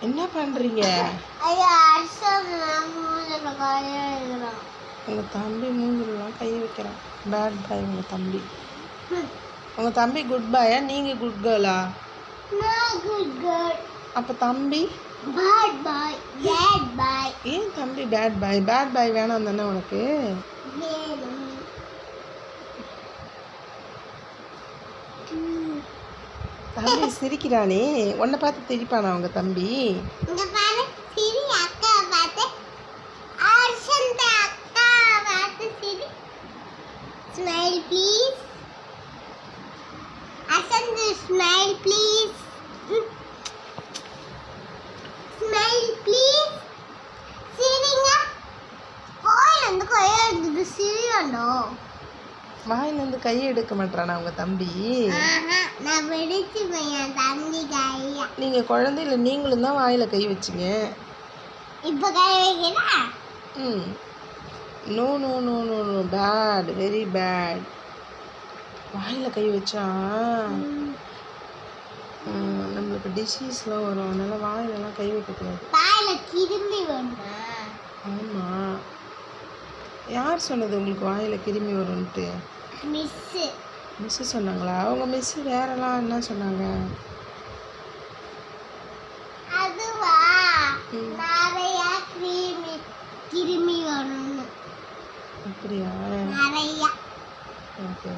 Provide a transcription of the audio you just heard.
என்ன பண்ணுறீங்க உங்கள் தம்பி மூஞ்சிலலாம் கை வைக்கிறான். பேட் பாய் உங்கள் தம்பி. உங்கள் தம்பி குட் பாயா நீங்கள் குட் கேர்ளா அப்போ தம்பி? ஏன் தம்பி பேட் பாய் பேட் பாய் வேணாம் தானே உனக்கு வேணும் தம்பி சிரிக்கிறானே. உன்னை பார்த்து திரிப்பானா உங்கள் தம்பி? இங்க அக்கா சிரி. Smile please Arshanth smile please smile please சிரிங்க. கோயில் வந்து கையை எடுத்துட்டு சிரியணும் வாயிலேருந்து கையை எடுக்க மாட்டானா உங்கள் தம்பி? நான் பிடிச்சு என் தம்பி கையா. நீங்கள் குழந்தையில நீங்களும் தான் வாயில் கை வச்சிங்க. இப்போ கை வைக்கிறா ம். No no no no no bad very bad வாயில் கை வச்சா? நம்மளுக்கு டிசீஸ்லாம் வரும். அதனால் வாயிலெல்லாம் கை வைக்கக்கூடாது பாயில கிரும்பி வருமா ஆமாம் யார் சொன்னது உங்களுக்கு வாயில் கிருமி வரும்ன்ட்டு? மிஸ்ஸு. மிஸ்ஸு சொன்னாங்களா? அவங்க மிஸ்ஸு வேறெல்லாம் என்ன சொன்னாங்க? அதுவா? ம். நிறைய கிருமி கிருமி வரும்னு. அப்படியா? நிறைய. ஓகே